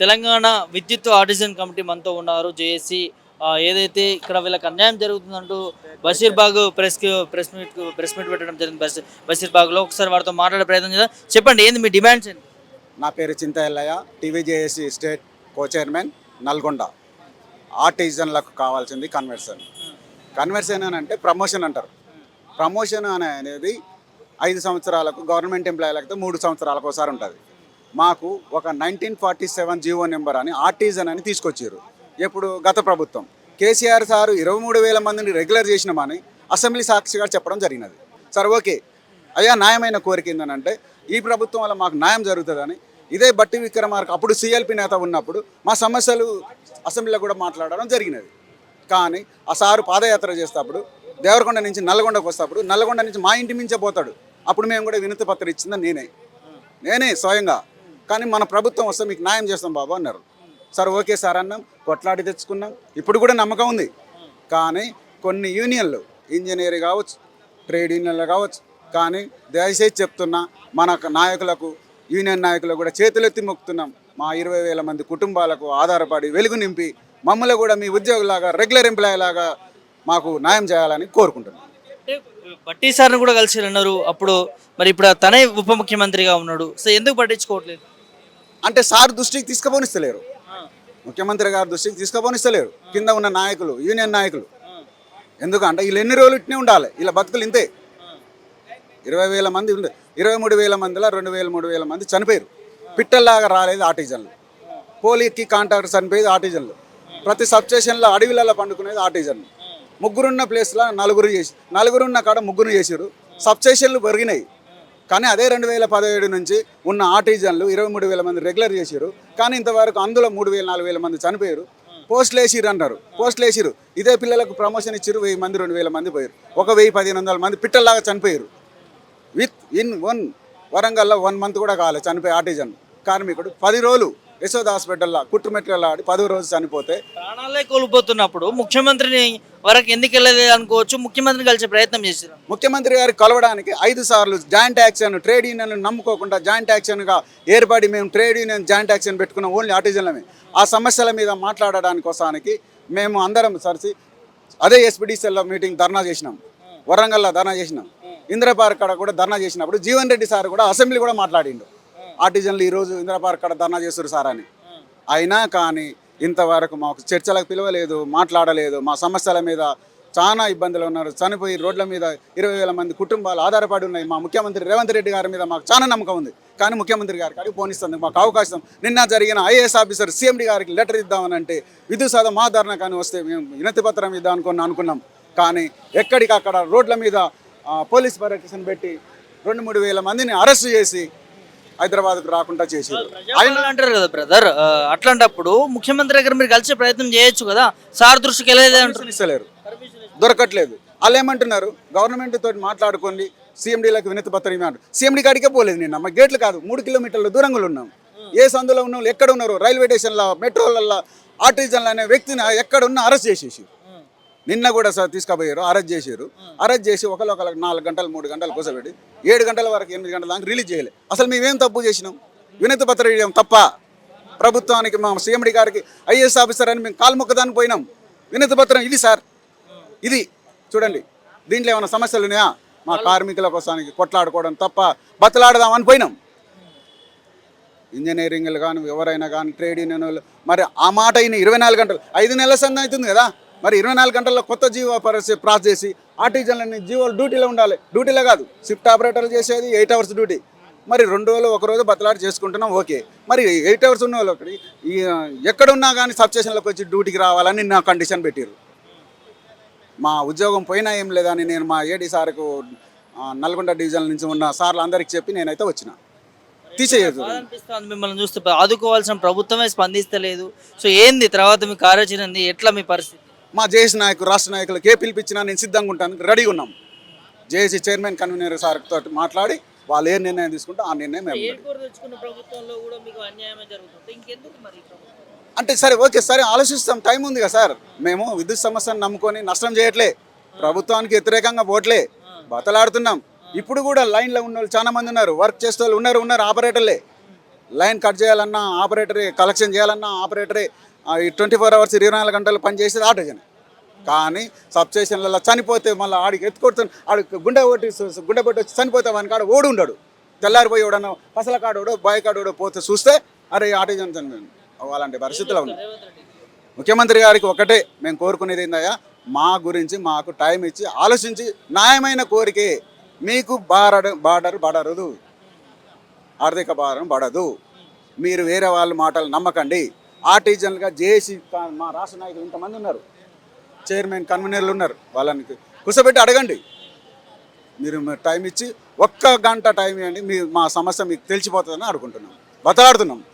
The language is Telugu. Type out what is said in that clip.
తెలంగాణ విద్యుత్ ఆర్టిజన్ కమిటీ మనతో ఉన్నారు. జేఏసీ ఏదైతే ఇక్కడ వీళ్ళకి అన్యాయం జరుగుతుందంటూ Basheerbagh press press meet press meet పెట్టడం జరిగింది. బస్ బషీర్బాగ్లో ఒకసారి వారితో మాట్లాడే ప్రయత్నం చేద్దాం. చెప్పండి ఏంది మీ డిమాండ్స్ ఏంటి? నా పేరు Chintayallayya TVJAC state co chairman Nalgonda. ఆర్టిజన్లకు కావాల్సింది కన్వర్షన్. కన్వర్షన్ అని అంటే ప్రమోషన్ అంటారు. ప్రమోషన్ అనేది ఐదు సంవత్సరాలకు గవర్నమెంట్ ఎంప్లాయీలకి మూడు సంవత్సరాలకు ఒకసారి ఉంటుంది. మాకు ఒక nineteen forty seven GO number అని ఆర్టిజన్ అని తీసుకొచ్చారు. ఇప్పుడు గత ప్రభుత్వం. కేసీఆర్ సారు ఇరవై మూడు వేల మందిని రెగ్యులర్ చేసినామని అసెంబ్లీ సాక్షిగా చెప్పడం జరిగినది. Sir okay. అయ్యా న్యాయమైన కోరిక ఏంటంటే ఈ ప్రభుత్వం వల్ల మాకు న్యాయం జరుగుతుందని. ఇదే బట్టి విక్రమార్క అప్పుడు సిఎల్పి నేత ఉన్నప్పుడు మా సమస్యలు అసెంబ్లీలో కూడా మాట్లాడడం జరిగినది. కానీ ఆ సారు పాదయాత్ర చేసేటప్పుడు దేవరకొండ నుంచి నల్లగొండకు వస్తేప్పుడు నల్లగొండ నుంచి మా ఇంటి మించే పోతాడు. అప్పుడు మేము కూడా వినతి పత్రం ఇచ్చిందని నేనే. నేనే స్వయంగా. కానీ మన ప్రభుత్వం వస్తే మీకు న్యాయం చేస్తాం బాబు అన్నారు. సార్ ఓకే సార్ అన్నాం. కొట్లాడి తెచ్చుకున్నాం. ఇప్పుడు కూడా నమ్మకం ఉంది. కానీ కొన్ని యూనియన్లు ఇంజనీర్ కావచ్చు ట్రేడ్ యూనియన్లు కావచ్చు కానీ దయచేసి చెప్తున్నా మన నాయకులకు యూనియన్ నాయకులకు కూడా చేతులెత్తి మొక్కుతున్నాం. మా ఇరవై వేల మంది కుటుంబాలకు ఆధారపడి వెలుగు నింపి మమ్మల్ని కూడా మీ ఉద్యోగులాగా రెగ్యులర్ ఎంప్లాయీ లాగా మాకు న్యాయం చేయాలని కోరుకుంటున్నాం. బట్టి సార్ని కూడా కలిసి అన్నారు. అప్పుడు మరి ఇప్పుడు తనే ఉప ముఖ్యమంత్రిగా ఉన్నాడు. సో ఎందుకు పట్టించుకోవట్లేదు? అంటే సార్ దృష్టికి తీసుకుపోనిస్తలేరు. ముఖ్యమంత్రి గారి దృష్టికి తీసుకుపోనిస్తలేరు. కింద ఉన్న నాయకులు యూనియన్ నాయకులు. ఎందుకంటే వీళ్ళు ఎన్ని రోజులు ఇట్నే ఉండాలి? వీళ్ళ బతుకులు ఇంతే. ఇరవై వేల మంది ఉండే ఇరవై మూడు వేల మందిలో రెండు వేల మూడు వేల మంది చనిపోయారు. పిట్టల్లాగా రాలేదు ఆర్టిజన్లు. పోలీకి కాంట్రాక్టర్ చనిపోయేది ఆర్టిజన్లు. ప్రతి సబ్ స్టేషన్లో అడవిలలో పండుకునేది ఆర్టిజన్లు. ముగ్గురున్న ప్లేస్లో నలుగురు చేసి నలుగురున్న కాడ ముగ్గురు చేసారు సబ్ స్టేషన్లు పెరిగినాయి కానీ అదే రెండు వేల పదిహేడు నుంచి ఉన్న ఆర్టిజన్లు ఇరవై మూడు వేల మంది రెగ్యులర్ చేసారు కానీ ఇంతవరకు అందులో మూడు వేల నాలుగు వేల మంది చనిపోయారు పోస్టులు వేసిరు అంటారు పోస్టులు వేసిరు ఇదే పిల్లలకు ప్రమోషన్ ఇచ్చారు వెయ్యి మంది రెండు వేల మంది పోయారు ఒక వెయ్యి పదిహేను వందల మంది పిట్టల్లాగా చనిపోయారు విత్ ఇన్ వన్ వరంగల్లో వన్ మంత్ కూడా కాలేదు చనిపోయి ఆర్టిజన్ కార్మికుడు. పది రోజులు యశోద హాస్పిటల్లో కుట్టుమెట్లలో ఆడి పదో రోజు చనిపోతే ప్రాణాలే కోల్పోతున్నప్పుడు ముఖ్యమంత్రిని వరకు ఎందుకు వెళ్ళలేదు అనుకోవచ్చు ముఖ్యమంత్రిని కలిసే ప్రయత్నం చేశారు? ముఖ్యమంత్రి గారి కలవడానికి ఐదు సార్లు జాయింట్ యాక్షన్ ట్రేడ్ యూనియన్ నమ్ముకోకుండా జాయింట్ యాక్షన్గా ఏర్పడి మేము ట్రేడ్ యూనియన్ జాయింట్ యాక్షన్ పెట్టుకున్నాం ఓన్లీ ఆర్టిజన్లమే ఆ సమస్యల మీద మాట్లాడడానికి కోసానికి మేము అందరం సరిసి అదే ఎస్పీడీసీఎల్లో మీటింగ్ ధర్నా చేసినాం. వరంగల్లో ధర్నా చేసినాం. ఇందిరా పార్క్ కాడ కూడా ధర్నా చేసినప్పుడు జీవన్ రెడ్డి సార్ కూడా అసెంబ్లీ కూడా మాట్లాడిండు. ఆర్టిజన్లు ఈరోజు ఇందిరా పార్క్ కాడ ధర్నా చేస్తారు సార్ అని. అయినా కానీ ఇంతవరకు మాకు చర్చలకు పిలవలేదు మాట్లాడలేదు. మా సమస్యల మీద చాలా ఇబ్బందులు ఉన్నారు. చనిపోయి రోడ్ల మీద ఇరవై వేల మంది కుటుంబాలు ఆధారపడి ఉన్నాయి. మా ముఖ్యమంత్రి రేవంత్ రెడ్డి గారి మీద మాకు చాలా నమ్మకం ఉంది. కానీ ముఖ్యమంత్రి గారికి అడిగి పోనిస్తుంది మాకు అవకాశం. నిన్న జరిగిన ఐఏఎస్ ఆఫీసర్ సీఎండి గారికి లెటర్ ఇద్దామని అంటే విద్యుత్ సాధం మా ధరణ కానీ వస్తే మేము వినతి పత్రం ఇద్దాం అనుకుని అనుకున్నాం. కానీ ఎక్కడికక్కడ రోడ్ల మీద పోలీస్ పర్యటన పెట్టి రెండు మూడు వేల మందిని అరెస్ట్ చేసి హైదరాబాద్కు రాకుండా చేసారు ఆయన అంటారు కదా బ్రదర్ అట్లాంటప్పుడు ముఖ్యమంత్రి దగ్గర మీరు కలిసే ప్రయత్నం చేయొచ్చు కదా? సార్ దృష్టికి వెళ్ళలేదు దొరకట్లేదు. వాళ్ళు ఏమంటున్నారు? గవర్నమెంట్ తోటి మాట్లాడుకోండి. సీఎండీలకు వినతి పత్రం ఇవ్వండి. సీఎండీ కాడికే పోలేదు నిన్న. మా గేట్లు కాదు. మూడు కిలోమీటర్ల దూరంగా ఉన్నాం. ఏ సందులో ఉన్న? ఎక్కడ ఉన్నారు? రైల్వే స్టేషన్లో మెట్రోలలో ఆర్టిజన్లు అనే వ్యక్తిని ఎక్కడ ఉన్నా అరెస్ట్ చేసేసి. నిన్న కూడా సార్ తీసుకుపోయారు అరెస్ట్ చేశారు. అరెస్ట్ చేసి ఒకళ్ళు ఒకళ్ళకి నాలుగు గంటలు మూడు గంటలు కూసబెట్టి ఏడు గంటల వరకు ఎనిమిది గంటల దాకా రిలీజ్ చేయలేదు అసలు మేమేం తప్పు చేసినాం? వినతి పత్రం ఇవ్వడం తప్ప. ప్రభుత్వానికి మా సీఎండి గారికి ఐఏఎస్ ఆఫీసర్ అని మేము కాలుమొక్కదానికి పోయినాం. వినతి పత్రం ఇది సార్. ఇది. చూడండి దీంట్లో ఏమైనా సమస్యలు ఉన్నాయా? మా కార్మికుల కోసానికి కొట్లాడుకోవడం తప్ప బతలాడదామని పోయినాం. ఇంజనీరింగ్లు కానీ ఎవరైనా కానీ ట్రేడ్ యూనియన్ మరి ఆ మాట అయిన ఇరవై నాలుగు గంటలు ఐదు నెలల సంది అవుతుంది కదా? మరి ఇరవై నాలుగు గంటల్లో కొత్త జీవో పరిస్థితి ప్రాస్ చేసి ఆర్టిజన్లని జీవోలు డ్యూటీలో ఉండాలి. డ్యూటీలో కాదు షిఫ్ట్ ఆపరేటర్లు చేసేది ఎయిట్ అవర్స్ డ్యూటీ. మరి రెండు రోజులు ఒక రోజు బతలాడి చేసుకుంటున్నాం ఓకే. మరి ఎయిట్ అవర్స్ ఉన్న వాళ్ళు ఒకటి ఈ ఎక్కడున్నా కానీ సబ్ స్టేషన్లోకి వచ్చి డ్యూటీకి రావాలని నా కండిషన్ పెట్టారు మా ఉద్యోగం పోయినా ఏం లేదని నేను మా ఏడీ సార్కు నల్గొండ డివిజన్ నుంచి ఉన్న సార్లు అందరికి చెప్పి నేనైతే వచ్చిన. తీసేయదు మిమ్మల్ని చూస్తే ఆదుకోవాల్సిన ప్రభుత్వమే స్పందిస్తలేదు. సో ఏంది తర్వాత మీ కార్యాచరణ ఏంది? ఎట్లా మీ పరిస్థితి? మా జేఏసీ నాయకులు రాష్ట్ర నాయకులకు ఏ పిలిపించినా నేను సిద్ధంగా ఉంటాను రెడీగా ఉన్నాం. జేఏసీ చైర్మన్ కన్వీనర్ సార్ తోటి మాట్లాడి వాళ్ళు ఏ నిర్ణయం తీసుకుంటే ఆ నిర్ణయం? అంటే సరే ఓకే సరే ఆలోచిస్తాం. టైం ఉంది కదా సార్. మేము విద్యుత్ సమస్యను నమ్ముకొని నష్టం చేయట్లే. ప్రభుత్వానికి వ్యతిరేకంగా పోట్లే బతలాడుతున్నాం. ఇప్పుడు కూడా లైన్లో ఉన్న వాళ్ళు చాలా మంది ఉన్నారు. వర్క్ చేసే వాళ్ళు ఉన్నారు ఉన్నారు ఆపరేటర్లే. లైన్ కట్ చేయాలన్నా ఆపరేటరే కలెక్షన్ చేయాలన్నా ఆపరేటరే ఈ ట్వంటీ ఫోర్ అవర్స్ ఇరవై నాలుగు గంటలు పనిచేసేది ఆటోజన్. కానీ సబ్స్టేషన్లలో చనిపోతే మళ్ళీ ఆడికి ఎత్తుకొడుతుంది ఆడికి గుండె కొట్టి గుండె కొట్టి వచ్చి చనిపోతే వాని కాడ ఓడి ఉండడు. తెల్లారిపోయి ఎవడన్నా పసల కాడోడో బాయ్ కాడోడో పోతే చూస్తే అరే ఆటోజన్ చనిపోయింది అలాంటి పరిస్థితులు ఉన్నాయి ముఖ్యమంత్రి గారికి ఒకటే మేము కోరుకునేది ఏందయ్యా మా గురించి మాకు టైం ఇచ్చి ఆలోచించి న్యాయమైన కోరికే మీకు బారడు బార్డర్ పడరదు ఆర్థిక భారం పడదు. మీరు వేరే వాళ్ళ మాటలు నమ్మకండి. ఆర్టిజన్లుగా జేఏసీ మా రాష్ట్ర నాయకులు ఇంతమంది ఉన్నారు. చైర్మన్ కన్వీనర్లు ఉన్నారు. వాళ్ళని కూర్చోబెట్టి అడగండి. మీరు టైం ఇచ్చి ఒక్క గంట టైం ఇవ్వండి. మీ మా సమస్య మీకు తెలిసిపోతుందని అనుకుంటున్నాం. బతలాడుతున్నాం.